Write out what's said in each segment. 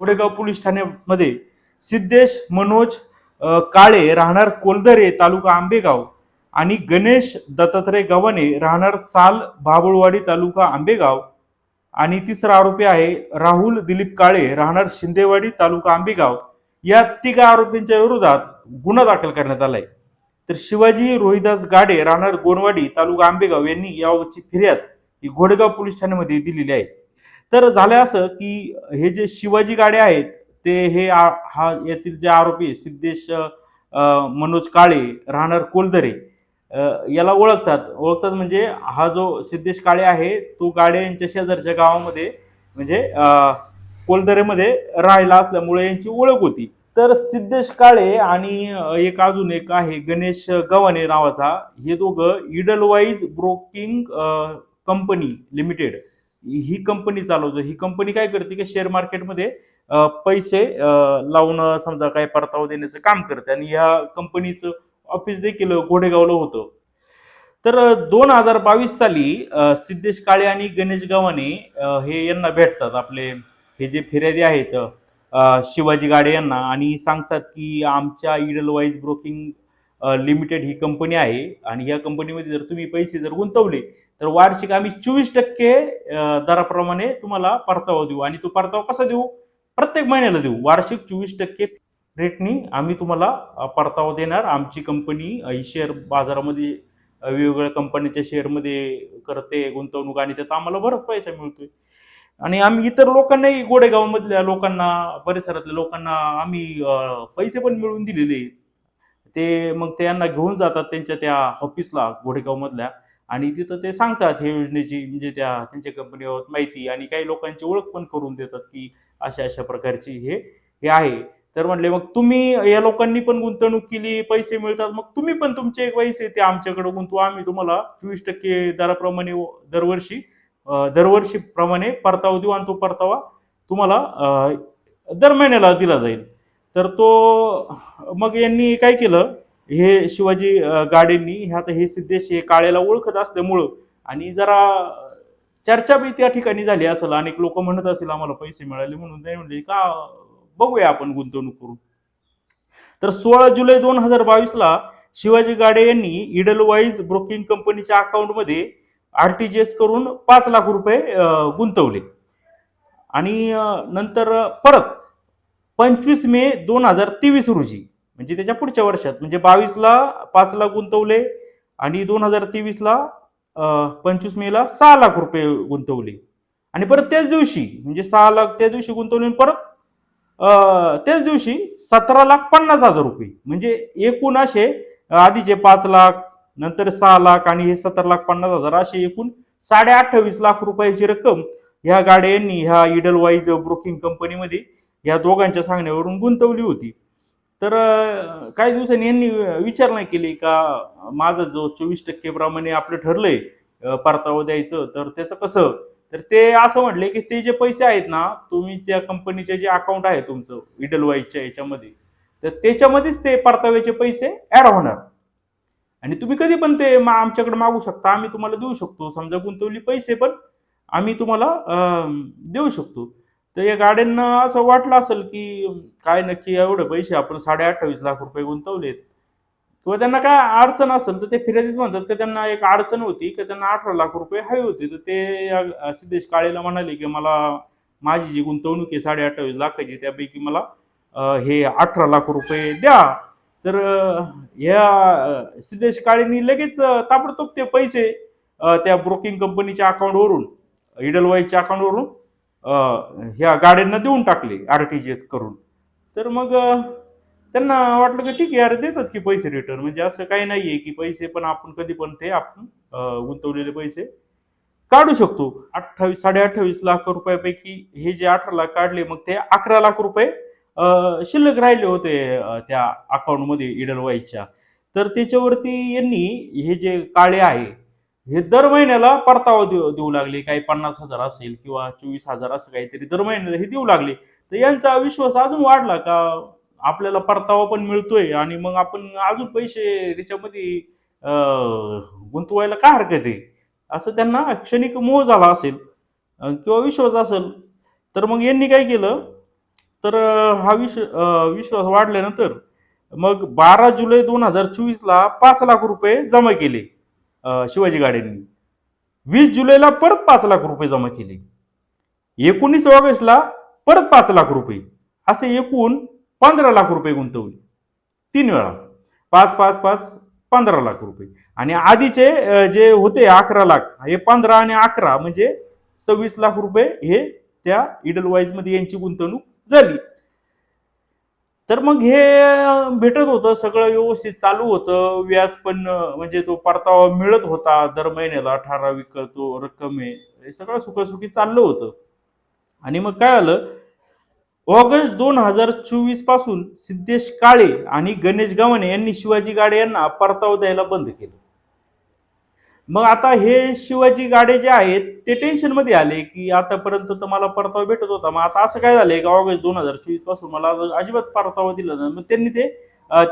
घोडेगाव police ठाण्यामध्ये सिद्धेश मनोज काळे राहणार कोलदरे तालुका आंबेगाव आणि गणेश दत्तात्रय गव्हाणे राहणार साल भाबुळवाडी तालुका आंबेगाव. आणि तिसरा आरोपी आहे राहुल दिलीप काळे राहणार शिंदेवाडी तालुका आंबेगाव. या तिघा आरोपींच्या विरोधात गुन्हा दाखल करण्यात आलाय. तर शिवाजी रोहिदास गाडे राहणार गोनवाडी तालुका आंबेगाव यांनी याबाबतची फिर्याद ही घोडेगाव पोलीस ठाण्यामध्ये दिलेली आहे. तर झालं असं की हे जे शिवाजी गाडे आहेत ते हे आ- हा यातील जे आरोपी आहे, सिद्धेश मनोज काळे राहणार कोलदरे याला ओळखतात. ओळखतात म्हणजे हा जो सिद्धेश काळे आहे तो गाडे यांच्या शेजारच्या गावामध्ये म्हणजे कोलदरेमध्ये राहिला असल्यामुळे यांची ओळख होती. तर सिद्धेश काळे आणि एक अजून एक आहे गणेश गव्हाणे नावाचा हे दोघं इडलवाईज ब्रोकिंग कंपनी लिमिटेड ही कंपनी चालवतो ही कंपनी काय करते की शेअर मार्केटमध्ये पैसे लावणं लावून समजा काय परतावा देण्याचं काम करते. आणि या कंपनीचं ऑफिस देखील घोडेगावला होतं. तर दोन हजार बावीस साली सिद्धेश काळे आणि गणेश गव्हाणे हे यांना भेटतात. आपले हे जे फिर्यादी आहेत शिवाजी गाडे यांना. आणि सांगतात की आमच्या इडल वाईज ब्रोकिंग लिमिटेड ही कंपनी आहे. आणि या कंपनीमध्ये जर तुम्ही पैसे जर गुंतवले तर वार्षिक आम्ही चोवीस टक्के दराप्रमाणे तुम्हाला परतावा देऊ. आणि तो परतावा कसा देऊ? प्रत्येक महिन्याला देऊ. वार्षिक चोवीस टक्के रेटनी आम्ही तुम्हाला परतावा देणार. आमची कंपनी शेअर बाजारामध्ये वेगवेगळ्या कंपनीच्या शेअरमध्ये करते गुंतवणूक आणि त्यात आम्हाला बराच पैसा मिळतोय. आणि आम्ही इतर लोकांनाही गोडेगावमधल्या लोकांना परिसरातल्या लोकांना आम्ही पैसे पण मिळवून दिलेले. ते मग त्यांना घेऊन जातात त्यांच्या त्या ऑफिसला गोडेगावमधल्या. आणि तिथं ते सांगतात हे योजनेची म्हणजे त्या त्यांच्या कंपनीवर माहिती आणि काही लोकांची ओळख पण करून देतात की अशा अशा प्रकारची हे हे आहे. तर म्हणले मग तुम्ही या लोकांनी पण गुंतवणूक केली पैसे मिळतात मग तुम्ही पण तुमचे पैसे ते आमच्याकडे गुंतवा. आम्ही तुम्हाला चोवीस टक्के दराप्रमाणे दरवर्षी दरवर्षी प्रमाणे परतावा देऊ आणि तो परतावा तुम्हाला दर महिन्याला दिला जाईल. तर तो मग यांनी काय केलं? हे शिवाजी गाडेंनी हे आता हे सिद्धेश हे काळेला ओळखत असल्यामुळं आणि जरा चर्चा बी त्या ठिकाणी झाली असेल. अनेक लोक म्हणत असेल आम्हाला पैसे मिळाले म्हणून. ते म्हणले का बघूया आपण गुंतवणूक करून. तर सोळा जुलै दोन हजार बावीसला शिवाजी गाडे यांनी इडलवाईज ब्रोकिंग कंपनीच्या अकाउंटमध्ये आर टी जी एस करून पाच लाख रुपये गुंतवले. आणि नंतर परत पंचवीस मे दोन हजार तेवीस रोजी म्हणजे त्याच्या पुढच्या वर्षात म्हणजे बावीसला पाच लाख गुंतवले आणि दोन हजार तेवीसला पंचवीस मेला सहा लाख रुपये गुंतवले. आणि परत त्याच दिवशी म्हणजे सहा लाख त्या दिवशी गुंतवले परत त्याच दिवशी सतरा लाख पन्नास हजार रुपये. म्हणजे एकूण असे आधीचे पाच लाख नंतर सहा लाख आणि हे सतरा लाख पन्नास हजार असे एकूण साडे अठ्ठावीस लाख रुपयाची रक्कम ह्या गाड्या यांनी ह्या इडल वाईज ब्रोकिंग कंपनीमध्ये या दोघांच्या सांगण्यावरून गुंतवली होती. तर काही दिवसांनी यांनी विचार नाही केली का माझं जो चोवीस टक्के प्रमाणे आपलं ठरलंय परतावा द्यायचं तर त्याचं कसं? तर ते असं म्हटले की ते जे पैसे आहेत ना तुम्ही त्या कंपनीचे जे अकाउंट आहे तुमचं इडल वाईजच्या याच्यामध्ये तर त्याच्यामध्येच ते परताव्याचे पैसे ऍड होणार. आणि तुम्ही कधी पण ते मा आमच्याकडे मागू शकता आम्ही तुम्हाला देऊ शकतो. समजा गुंतवली पैसे पण आम्ही तुम्हाला देऊ शकतो. तर या गाड्यांना असं वाटलं असेल की काय नक्की एवढे पैसे आपण साडे अठ्ठावीस लाख रुपये गुंतवलेत. किंवा त्यांना काय अडचण असेल तर ते फिर्यादीत म्हणतात की त्यांना एक अडचण होती की त्यांना अठरा लाख रुपये हवे होते. तर ते या सिद्धेश काळेला म्हणाले की मला माझी जी गुंतवणूक आहे साडे अठ्ठावीस लाखाची त्यापैकी मला हे अठरा लाख रुपये द्या. तर ह्या या सिद्धेश काळेंनी लगेच ताबडतोब ते पैसे त्या ब्रोकिंग कंपनीच्या अकाउंटवरून इडलवाईजच्या अकाउंटवरून ह्या गाड्यांना देऊन टाकले आर टी जी एस करून. तर मग त्यांना वाटलं की ठीक आहे अरे देतात की पैसे रिटर्न म्हणजे असं काही नाही आहे की पैसे पण आपण कधी पण ते आपण गुंतवलेले पैसे काढू शकतो. अठ्ठावीस साडे अठ्ठावीस लाख रुपयापैकी हे जे अठरा लाख काढले मग ते अकरा लाख रुपये शिल्लक राहिले होते त्या अकाउंटमध्ये इडलवाईच्या तर त्याच्यावरती यांनी हे जे काळे आहे हे दर महिन्याला परतावा देऊ देऊ लागले. काही पन्नास हजार असेल किंवा चोवीस हजार असं काहीतरी दर महिन्याला हे देऊ लागले. तर यांचा विश्वास अजून वाढला का? आपल्याला परतावा पण मिळतोय आणि मग आपण अजून पैसे त्याच्यामध्ये गुंतवायला काय हरकत आहे? असं त्यांना क्षणिक मोह झाला असेल किंवा विश्वास असेल. तर मग यांनी काय केलं? तर हा विश विश्वास वाढल्यानंतर मग बारा जुलै दोन हजार चोवीसला पाच लाख रुपये जमा केले. शिवाजी गाड्यांनी. वीस जुलैला परत पाच लाख रुपये जमा केले. एकोणीस ऑगस्टला परत पाच लाख रुपये. असे एकूण पंधरा लाख रुपये गुंतवले. तीन वेळा. पाच पाच पाच पंधरा लाख रुपये. आणि आधीचे जे होते अकरा लाख हे पंधरा आणि अकरा म्हणजे सव्वीस लाख रुपये हे त्या इडलवाईजमध्ये यांची गुंतवणूक झाली. तर मग हे भेटत होतं सगळं व्यवस्थित चालू होतं. व्याज पण म्हणजे तो परतावा मिळत होता दर महिन्याला ठराविक तो रक्कम आहे. हे सगळं सुखसुखी चाललं होतं. आणि मग काय आलं? ऑगस्ट दोन हजार चोवीसपासून सिद्धेश काळे आणि गणेश गवणे यांनी शिवाजी गाडे यांना परतावा द्यायला बंद केलं. मग आता हे शिवाजी गाडे जे आहेत ते टेन्शनमध्ये आले की आतापर्यंत तर मला परतावा भेटत होता. मग आता असं काय झालंय का? ऑगस्ट दोन हजार चोवीसपासून मला अजिबात परतावा दिला नाही. मग त्यांनी ते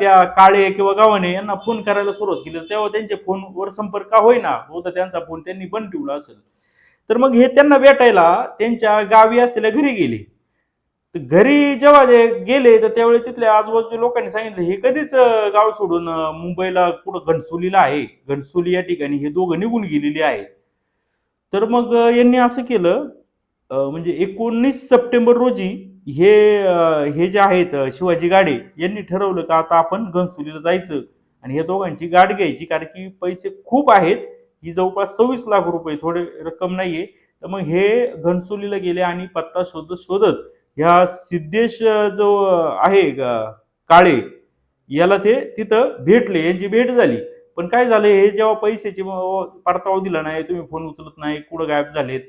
त्या काळे किंवा गावाने यांना फोन करायला सुरुवात केली. तेव्हा त्यांच्या फोनवर संपर्क होईना होता त्यांचा फोन त्यांनी बंद ठेवला असेल. तर मग हे त्यांना भेटायला त्यांच्या गावी असलेल्या घरी गेले. तर घरी जेव्हा ते गेले तर त्यावेळी तिथल्या आजूबाजूच्या लोकांनी सांगितलं हे कधीच गाव सोडून मुंबईला कुठं घनसोलीला आहे? घनसोली या ठिकाणी हे दोघं निघून गेलेले आहेत. तर मग यांनी असं केलं म्हणजे एकोणीस सप्टेंबर रोजी हे हे जे आहेत शिवाजी गाडे यांनी ठरवलं का आता आपण घनसोलीला जायचं आणि हे दोघांची गाठ घ्यायची कारण की पैसे खूप आहेत. ही जवळपास सव्वीस लाख रुपये थोडे रक्कम नाहीये. तर मग हे घनसोलीला गेले आणि पत्ता शोधत शोधत ह्या सिद्धेश जो आहे ग- काळे याला ते तिथं भेटले. यांची भेट झाली. पण काय झालं हे जेव्हा पैशाचे परतावा दिला नाही तुम्ही फोन उचलत नाही कुठं गायब झालेत?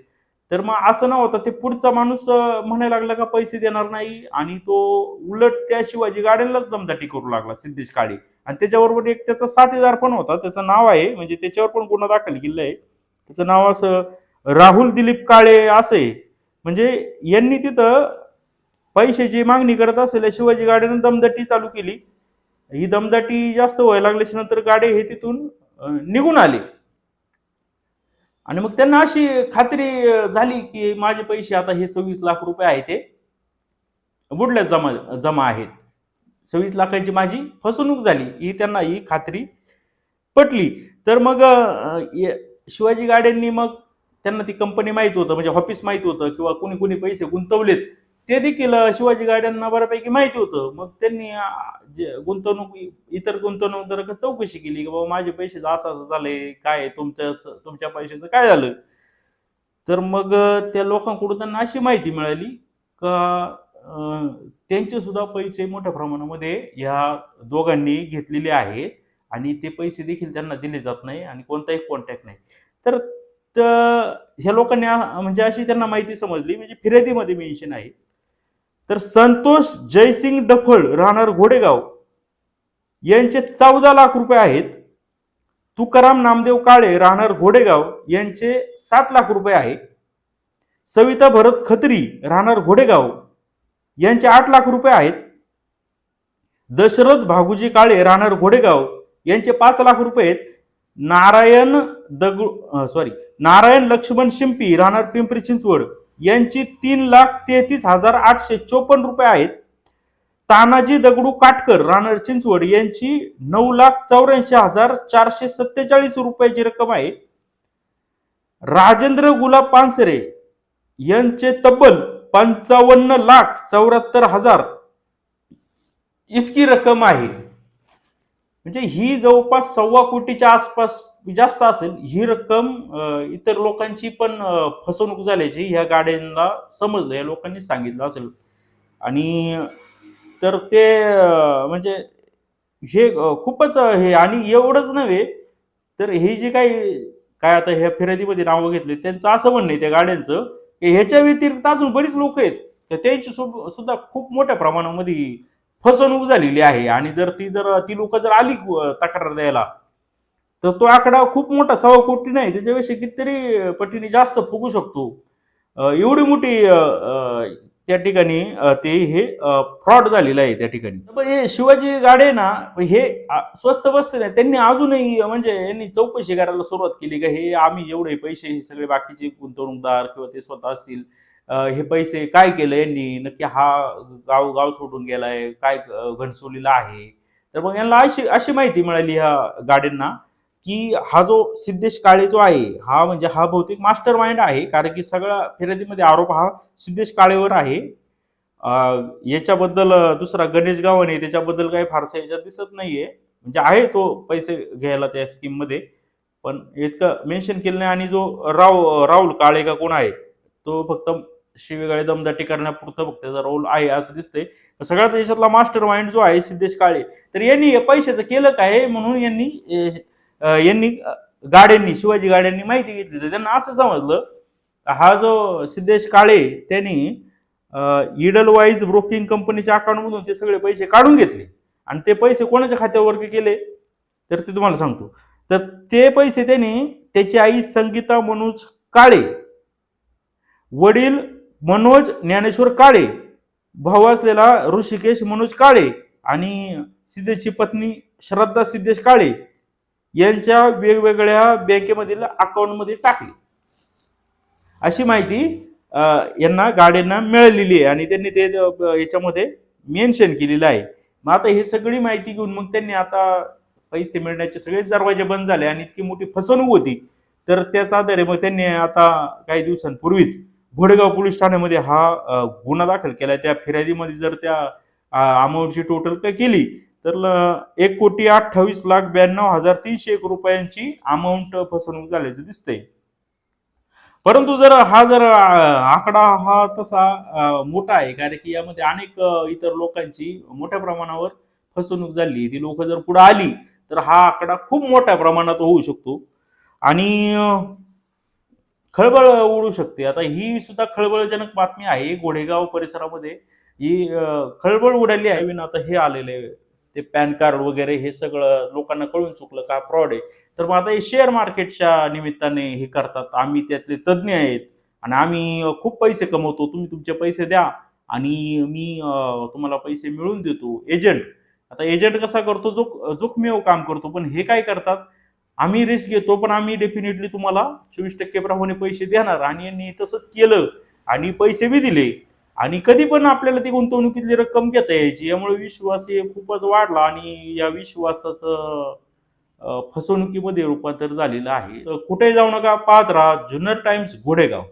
तर मग असं नव्हतं ते पुढचा माणूस म्हणायला लागला का पैसे देणार नाही? आणि तो उलट त्या शिवाजी गाड्यांनाच दमदाटी करू लागला सिद्धेश काळे. आणि त्याच्याबरोबर एक त्याचा साथीदार पण होता. त्याचं नाव आहे म्हणजे त्याच्यावर पण गुन्हा दाखल केलेला आहे. त्याचं नाव असं राहुल दिलीप काळे असं आहे. म्हणजे यांनी तिथं पैशाची मागणी करत असलेल्या शिवाजी गाड्यानं दमदाटी चालू केली. ही दमदाटी जास्त व्हायला लागल्याच्या नंतर गाडे हे तिथून निघून आले. आणि मग त्यांना अशी खात्री झाली की माझे पैसे आता हे सव्वीस लाख रुपये आहे ते. बुडल्यात जमा जमा आहेत. सव्वीस लाखांची माझी फसवणूक झाली. ही त्यांना ही खात्री पटली. तर मग शिवाजी गाड्यांनी मग त्यांना ती कंपनी माहीत होतं म्हणजे ऑफिस माहीत होतं किंवा कुणी कुणी पैसे गुंतवलेत. ते देखील शिवाजी गाड्यांना बऱ्यापैकी माहिती होतं. मग त्यांनी जे गुंतवणूक इतर गुंतवणूकदार चौकशी केली की बाबा माझे पैसे असं असं झालंय काय तुमच्या तुमच्या पैशाचं काय झालं? तर मग त्या लोकांकडून त्यांना अशी माहिती मिळाली का त्यांचे सुद्धा पैसे मोठ्या प्रमाणामध्ये ह्या दोघांनी घेतलेले आहेत आणि ते पैसे देखील त्यांना दिले जात नाही आणि कोणताही कॉन्टॅक्ट नाही. तर त- ह्या लोकांनी म्हणजे अशी त्यांना माहिती समजली. म्हणजे फिर्यादीमध्ये मेन्शन आहे. तर संतोष जयसिंग डफळ राहणार घोडेगाव. यांचे चौदा लाख रुपये आहेत. तुकाराम नामदेव काळे राहणार घोडेगाव. यांचे सात लाख रुपये आहे. सविता भरत खत्री राहणार घोडेगाव. यांचे आठ लाख रुपये आहेत. दशरथ भागुजी काळे राहणार घोडेगाव. यांचे पाच लाख रुपये आहेत. नारायण दगड सॉरी नारायण लक्ष्मण शिंपी राहणार पिंपरी चिंचवड. यांची तीन लाख तेहतीस हजार आठशे चोपन्न रुपये आहेत. तानाजी दगडू काटकर राहणार चिंचवड यांची नऊ लाख चौऱ्याऐंशी हजार चारशे सत्तेचाळीस रुपयाची रक्कम आहे. राजेंद्र गुलाब पानसरे यांचे तब्बल पंचावन्न लाख चौऱ्याहत्तर हजार इतकी रक्कम आहे. म्हणजे ही जवळपास सव्वा कोटीच्या आसपास जास्त असेल ही रक्कम इतर लोकांची पण फसवणूक झाल्याची ह्या गाड्यांना समजलं या लोकांनी सांगितलं असेल. आणि तर ते म्हणजे हे खूपच हे आणि एवढंच नव्हे तर हे जे काही काय आता ह्या फिर्यादीमध्ये नावं घेतले त्यांचं असं म्हणणं आहे त्या गाड्यांचं की ह्याच्या व्यतिरिक्त अजून बरीच लोक आहेत तर त्यांची सुद्धा खूप मोठ्या प्रमाणामध्ये फसवणूक झालेली आहे आणि जर ती जर ती लोक जर आली तक्रार द्यायला तर तो आकडा खूप मोठा सव्वा कोटी नाही त्याच्यापेक्षा कितीतरी पटीने जास्त फुगू शकतो. एवढी मोठी त्या ठिकाणी ते हे फ्रॉड झालेलं आहे त्या ठिकाणी. हे शिवाजी गाडे ना हे स्वस्त बसते नाही त्यांनी अजूनही म्हणजे यांनी चौकशी करायला सुरुवात केली का हे आम्ही एवढे पैसे हे सगळे बाकीचे गुंतवणूकदार किंवा ते स्वतः असतील हे पैसे काय केलं यांनी? नक्की हा गाव गाव सोडून गेलाय. काय घनसोलीला आहे? तर मग यांना अशी अशी माहिती मिळाली ह्या गाड्यांना की हा जो सिद्धेश काळे जो आहे हा म्हणजे हा बहुतेक मास्टर माइंड आहे. कारण की सगळा फिर्यादीमध्ये आरोप हा सिद्धेश काळेवर आहे. याच्याबद्दल दुसरा गणेश गावाने त्याच्याबद्दल काही फारसा याच्यात दिसत नाहीये. म्हणजे आहे तो पैसे घ्यायला त्या स्कीममध्ये. पण इतकं मेन्शन केलं नाही. आणि जो राव राहुल काळे का कोण आहे तो फक्त शिवेगाळे दमदाटी करण्यापुरतं फक्त त्याचा रोल आहे असं दिसतंय. पण सगळ्यात देशातला मास्टर माइंड जो आहे सिद्धेश काळे. तर यांनी पैशाचं केलं काय म्हणून यांनी यांनी गाड्यांनी शिवाजी गाड्यांनी माहिती घेतली. तर त्यांना असं समजलं हा जो सिद्धेश काळे त्यांनी इडल वाईज ब्रोकिंग कंपनीच्या अकाउंटमधून ते सगळे पैसे काढून घेतले. आणि ते पैसे कोणाच्या खात्यावर केले? तर ते तुम्हाला सांगतो. तर ते पैसे त्यांनी त्याची आई संगीता मनोज काळे वडील मनोज ज्ञानेश्वर काळे भाऊ असलेला ऋषिकेश मनोज काळे आणि सिद्धेशची पत्नी श्रद्धा सिद्धेश काळे यांच्या वेगवेगळ्या बँकेमधील अकाउंटमध्ये टाकली. अशी माहिती यांना गाड्यांना मिळालेली आहे आणि त्यांनी ते याच्यामध्ये मेन्शन केलेलं आहे. मग आता हे सगळी माहिती घेऊन मग त्यांनी आता पैसे मिळण्याचे सगळेच दरवाजे बंद झाले आणि इतकी मोठी फसवणूक होती. तर त्याच आधारे मग त्यांनी आता काही दिवसांपूर्वीच घोडेगाव पोलीस ठाण्यामध्ये हा गुन्हा दाखल केला त्या फिर्यादीमध्ये जर त्या अमाऊंटची टोटल काय केली तर एक कोटी अठ्ठावीस लाख ब्याण्णव हजार तीनशे एक रुपयांची अमाऊंट फसवणूक झाल्याचं दिसतंय. परंतु जर हा जर आकडा हा तसा मोठा आहे कारण की यामध्ये अनेक इतर लोकांची मोठ्या प्रमाणावर फसवणूक झाली. ती लोक जर पुढे आली तर हा आकडा खूप मोठ्या प्रमाणात होऊ शकतो. आणि खळबळ उडू शकते. आता ही सुद्धा खळबळजनक बातमी आहे. गोडेगाव परिसरामध्ये ही खळबळ उडाली आहे. विना आता हे आलेले ते पॅन कार्ड वगैरे हे सगळं लोकांना कळून चुकलं का? फ्रॉड आहे. तर मग आता हे शेअर मार्केटच्या निमित्ताने हे करतात. आम्ही त्यातले तज्ज्ञ आहेत आणि आम्ही खूप पैसे कमवतो. तुम्ही तुमचे पैसे द्या आणि मी तुम्हाला पैसे मिळवून देतो. एजंट. आता एजंट कसा करतो? जो जोखमीव काम करतो. पण हे काय करतात? आम्ही रिस्क घेतो पण आम्ही डेफिनेटली तुम्हाला चोवीस टक्के प्रमाणे पैसे देणार. आणि यांनी तसंच केलं. आणि पैसे बी दिले. आणि कधी पण आपल्याला ती गुंतवणुकीतली रक्कम घेता यायची. यामुळे विश्वास हे खूपच वाढला आणि या विश्वासाचं फसवणुकीमध्ये रूपांतर झालेलं आहे. कुठे जाऊ नका. पाहत राहा. जुन्नर टाइम्स घोडेगाव.